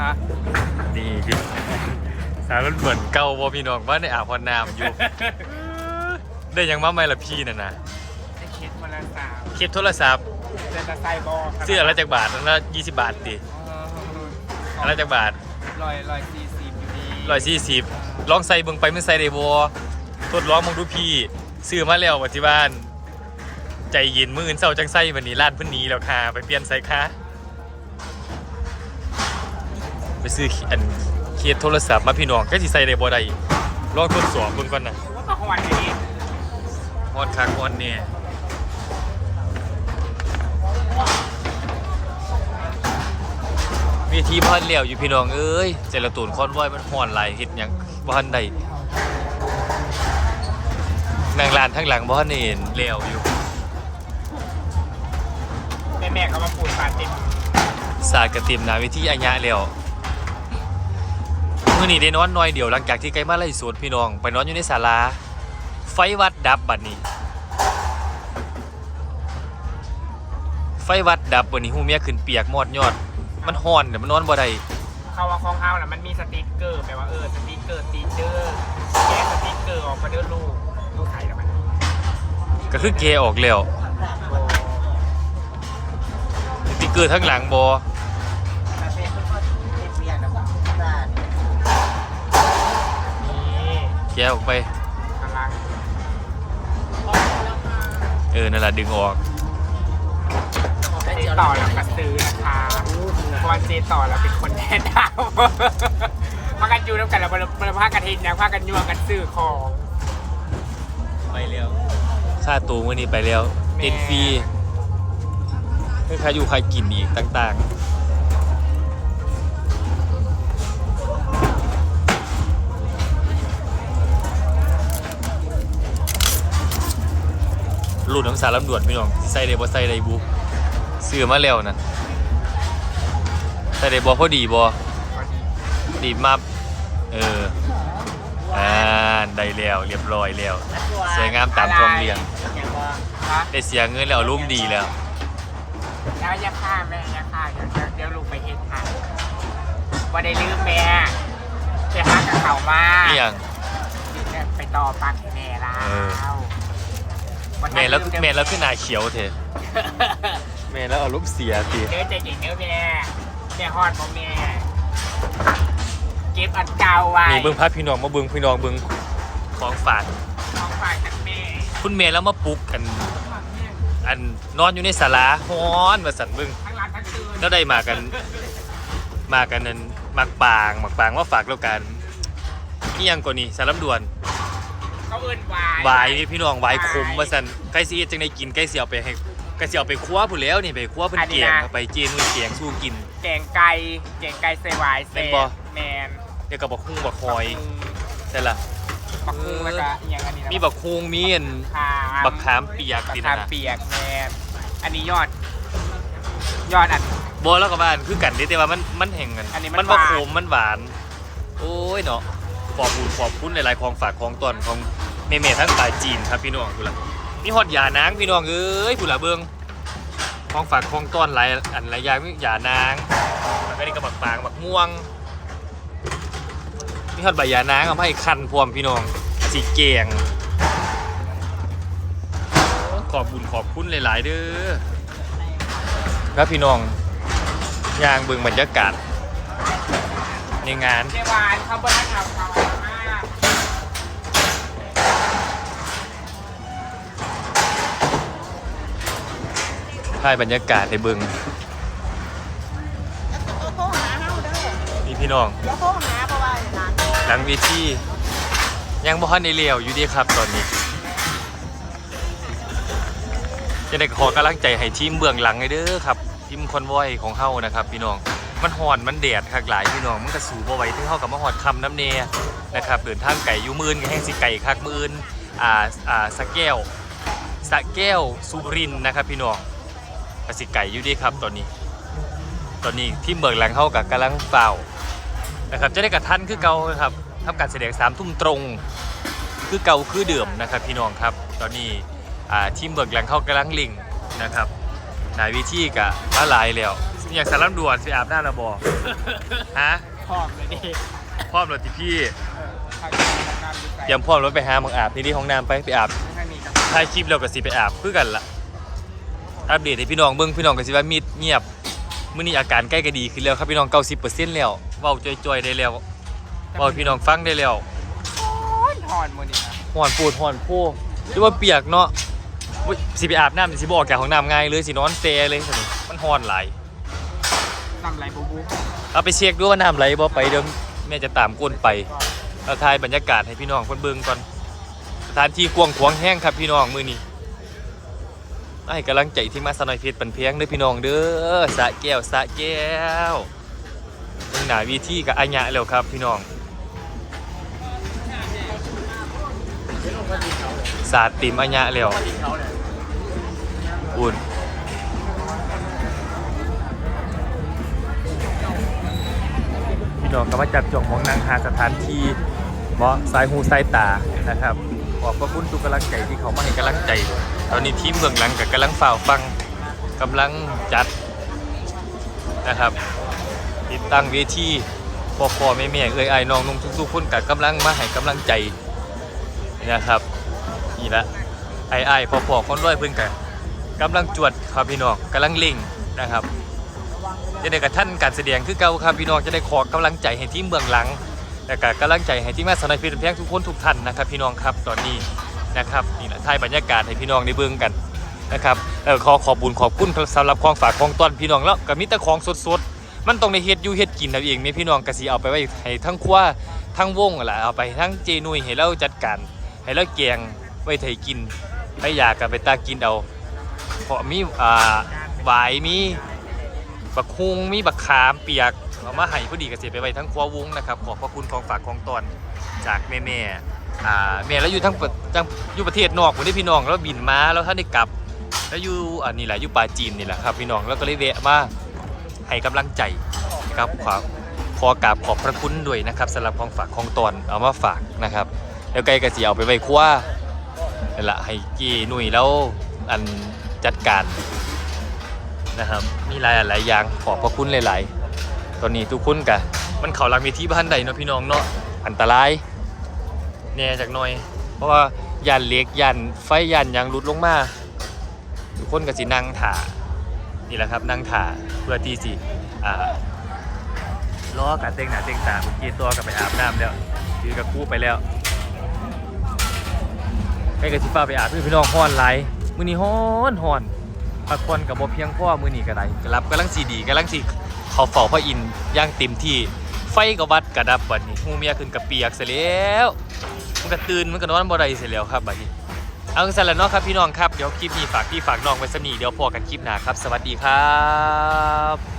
ฮะนี่พี่สารรถเหมือนเก่าบ่พี่น้องว่าในอาบพอนน้ำอยู่ ได้หยังมาไหมล่ะพี่น่ะนะไอเคสวันละสามคลิปโทรศัพท์เซนตาไซบอลซื้ออะไรจากบาทนั่นละยี่สิบบาทดิอะไรจากบาทลอยลอยสี่สิบอยู่ดีร้อยสี่สิบลองใส่เบิ่งไปมันใส่ได้บ่ทดลองมองดูพี่ซื้อมาแล้วปัจจุบันใจเย็นมื้ออื่นเช้าจังใส่วันนี้ร้านเพิ่นหนี้แล้วค่ะ ไปเปลี่ยนใส่ค่ะ ไปซื้ออันเคสโทรศัพท์มาพี่น้องก็สิใส่ได้บ่ได้ลองทดสอบเบิ่งก่อนนะว่ามาหอนอย่างนี้ฮอนคักฮอนเนี่ยเวทีบ้านเหลียวอยู่พี่น้องเอ้ยเจรตูนคอนวอยมันฮอนหลายเฮ็ดหยังบ้านใดนางลานทั้งหลังบ้านนี่เห็นเหลียวอยู่แม่แม่เขามาปูดปาติมสาดกระติมหนาเวิธีอัญญะแล้วมื่ อนี้ได้นอนน้อยเดียวหลังจากที่ไกลมาไล่สวนพี่น้อง ไปนอนอยู่ในศาลา ไฟวัดดับบัดนี้ ไฟวัดดับบัดนี้หูเมียขึ้นเปียกมอดยอด มันฮ้อนแต่มันนอนบ่ได้เขาว่าของเขาน่ะมันมีสติ๊กเกอร์แปลว่าเออสติ๊กเกอร์ตีเดอร์แกะสติ๊กเกอร์ออกมาเด้อลูกลูกไข่แล้วมันก็คือเกออกแล้วโอ้สติ๊กเกอร์ทั้งหลังบอ แกะออกไป กำลังเออ นั่นแหละดึงออก เจต่อแล้วก็ซื้อนะคะเพราะว่าเจต่อแล้วเป็นคนแนะนำพากันอยู่แล้วกันแล้วบริพากันเห็นนะพากันยั่วกันซื้อของไปแล้วค่าตัวมื่อนี้ไปแล้วแม่เต็นฟรีเพื่อใครอยู่ใครกินอีกต่างๆ รุ่นของสารลำดวนพี่น้องใส่ได้บ่ใส่ได้บุซื้อมาแล้วนะใส่ได้บ่พอดีบ่พอดีมาเอออ่าได้แล้วเรียบร้อยแล้วสวยงามตามทองเรียงได้เสียเงินแล้วรุ่มดีแล้วแล้วอยาฆ่าแม่ยาฆ่าเดี๋ยวเดี๋ยวเดี๋ยวลูกไปเห็นค่ะว่าได้ลืมแม่ไปหากับเขามานี่ยังไปต่อปักแม่แล้ว แม่แล้วแม่แล้วขึ้นหนาเขียวเถอะแม่แล้วเอารูปเสียสิเนื้อใจจริงเนื้อแม่แม่ฮอดบ่แม่เก็บอันเก่าไว้นี่เบิ้งพัดพี่น้องมาเบิ้งพี่น้องเบิ้งของฝากของฝากจากแม่คุณแม่แล้วมาปลุกกัน อันนอนอยู่ในศาลาฮ้อนมาสั่นเบิ้งทั้งร้านทั้งคืนแล้วได้มากัน มากันนั่นมักปางมักปางว่าฝากแล้วกันนี่ยังกว่านี่สารลำดวน เขาเอิ้นวายวายนี่พี่น้องวายคมมาสั่นใกล้สิเฮ็ดจังได้กินใกล้สิเอาไปให้ใกล้สิเอาไปคว้าผู้นแหล้วนี่ไปคว้าเพิ่นเกียงเอาไปจีนเพิ่นเกียงสู้กิน แกงไก่แกงไก่ใส่หวายเป็เซ่นบ่แมนเดี๋ยวกับบักฮุ้งบักคอยใช่ละบักคุงแล้วก็อหย่างอันนี้นะมีบักฮุงมีอัน ขามบักขามเปียกบักติดขามนะเปียกแมนอันนี้ยอด ยอดอันบอแล้วกับบ้านคือกันเด้แต่ว่ามันมันแห่งกันอันนี้มันมันบ่หวาน ขมมันหวาน โอ้ยเนาะ ขอบคุณขอบคุณหลายๆของฝากของตอนของเมๆทั้งปลายจีนครับพี่น้องพุ่นล่ะมีฮอดยานางพี่น้องเอ้ยพุ่นล่ะเบิ่งของฝากของต้อนหลายอันหลายอย่างมียานางแล้วก็นี่ก็บักปางบักม่วงมีฮอดใบยานางเอามาให้คันพร้อมพี่น้องสีแกงขอบบุญขอบคุณหลายๆเด้อครับพี่น้องยางเบิ่งบรรยากาศในงานเจหวานเขาบนนักข่าว ถ่ายบรรยากาศในเบิงโทรหาเฮาเด้อนี่พี่น้องเดี๋ยวโทรหาเพราะว่าอย่างนั้นหลังเวทียังบ่ทันได้เลี้ยวอยู่ดีครับตอนนี้จะได้ขอกำลังใจให้ทีมเบื้องหลังให้เด้อครับทีมคอนวอยของเฮานะครับ พี่น้องมันฮ้อนมันแดดคักหลายพี่น้องมันก็สู้บ่ไหวถึงเฮากับมาฮอดคำน้ำแน่นะครับเดินทางไกลอยู่มื่นแห้งสิไกลคักมื่นอ่าอ่าสะแก้วสะแก้วสุรินทร์นะครับพี่น้อง ก็สิไกลอยู่ดีครับตอนนี้ ตอนนี้ทีมเบื้องหลังเฮากับกำลังเฝ้านะครับจะได้กับท่านคือเก่าครับทำการแสดงสามทุ่มตรง คือเก่าคือเดิมนะครับ พี่น้องครับ ตอนนี้อ่าทีมเบิกหลังเข้ากำลังลิงนะครับนายวิธีกับมาหลายแล้วอยากสารลำด่วนสิอาบน้ำระบอฮะพร้อมเลยดิพร้อมรถที่พี่ทางการน้ำดีใจเตรียมพร้อมรถไปหาหมองอาบนี่ที่ห้องน้ำไปไปอาบทางนี้กับถ่ายคลิปแล้วก็สิไปอาบคือกันล่ะ อัปเดตให้พี่น้องเบิ่งพี่น้องก็สิว่ามีดเงียบมื้อนี้อาการใกล้ก็ดีขึ้นแล้วครับพี่น้อง90%แล้วเว้าจ่อยๆได้แล้วเว้าให้พี่น้องฟังได้แล้วถอนมือนี่นะห่อนปูดห่อนโพหรือว่าเปียกเนาะอุ๊ยสิไปอาบน้ำสิบ่ออกจากห้องน้ำง่ายเลยสินอนเซเลยสิมันห่อนหลายทำไรบูบูเอาไปเช็คด้วยว่าน้ำไหลบ่ไปเดี๋ยวแม่จะตามก้นไปเราถ่ายบรรยากาศให้พี่น้องเพิ่นเบิ่งก่อนสถานที่กว้างขวางแห้งครับพี่น้องมื้อนี้ ให้กำลังใจที่มาสนอยเพชรปันเพียงเด้อพี่น้องเด้อสะแก้วสะแก้วเบิ่งหนาวีทีกับอาญญะแล้วครับพี่น้องสาดติมอาญญะแล้วอุ่นพี่น้องก็มาจับจ่องมองนางหาสถานที่เหมาะสายหูสายตานะครับขอบพระคุณทุกกำลังใจที่เขามาให้กำลังใจ ตอนนี้ทีมเบื้องหลังกับกำลังฝ่าฟังกำลังจัดนะครับ ติดตั้งเวทีพ่อพ่อแม่แม่เอ้ยไอ้น้องนุ่งทุกๆคนกับกำลังมาให้กำลังใจนะครับนี่ละไอ้ไอ้พ่อพ่อคนร้อยเพิ่นกันกำลังจวดครับพี่น้องกำลังเล่งนะครับจะได้กับท่านการแสดงคือเก่าครับพี่น้องจะได้ขอกำลังใจให้ทีมเบื้องหลังและก็กำลังใจให้ทีมแม่สนอยเพชรเพียงทุกคนทุกท่านนะครับพี่น้องครับตอนนี้ นะครับนี่แหละถ่ายบรรยากาศให้พี่น้องได้เบิ่งกันนะครับเออขอขอบบุญขอบคุณสำหรับของฝากของต้อนพี่น้องแล้วก็มีแต่ของสดๆมันต้องในเฮ็ดอยู่เฮ็ดกินเอาเองนี่พี่น้องก็สิเอาไปไว้ให้ทั้งครัวทั้งวงนั่นแหละเอาไปทั้งเจนุยให้เราจัดการให้เราแกงไว้ให้กินไปอยากกับไปตากินเอาเพราะมีอ่าหวายมีบักฮุงมีบักขามเปียกเอามาให้พอดีกเกษตรไปไว้ทั้งครัววุ้งนะครับขอบพระคุณของฝากของตอนจากแม่แม่ๆ อ่าแม่แล้วอยู่ทั้งประจังอยู่ประเทศนอกผมได้พี่น้องแล้วบินมาแล้วท่านได้กลับ แล้วอยู่อันนี้แหละอยู่ปาจีนนี่แหละครับ พี่น้องแล้วก็เลยแวะมาให้กำลังใจครับขอขอกราบขอบพระคุณด้วยนะครับสำหรับของฝากของตอนเอามาฝากนะครับ แล้วไกลกระสีเอาไปไว้ครัวนี่แหละให้กี้หนุ่ยแล้วอันจัดการนะครับมีหลายหลายอย่างขอบพระคุณหลาย ๆ ตอนนี้ทุกคนกะมันเขาลังมีที่บ้านใดเนาะพี่น้องเนาะอันตราย แน่จากหน่อย เพราะว่ายันเล็กยันไฟยันยางรุดลงมาทุกคนก็สินั่งถ่านี่แหละครับนั่งถ่าเพื่อที่สิอ่าล้อกันเต้งหนาเต้งตาผมกีตัวกับไปอาบน้ำแล้วยืนกับคู่ไปแล้วใกล้กับสิฟ้าไปอาบพี่น้องฮ้อนไหลมือนี้ฮ้อนฮ้อนพักผ่อนกับบ่เพียงพ่อมือนี้ก็ได้กรับกำลังสีดีกำลังสีเขาเฝ้าพระอินย่างเต็มที่ไฟก็วัดกระดับบัดนี้หูเมียขึ้นกับเปียกเสียแล้ว มันก็ตื่นมันก็นอนบ่ได้เสร็จแล้วครับบัดนี้ เอาสั่นละเนาะครับพี่น้องครับ เดี๋ยวคลิปนี้ฝากพี่ฝากน้องไว้สนีเดี๋ยวพอกันคลิปหน้าครับ สวัสดีครับ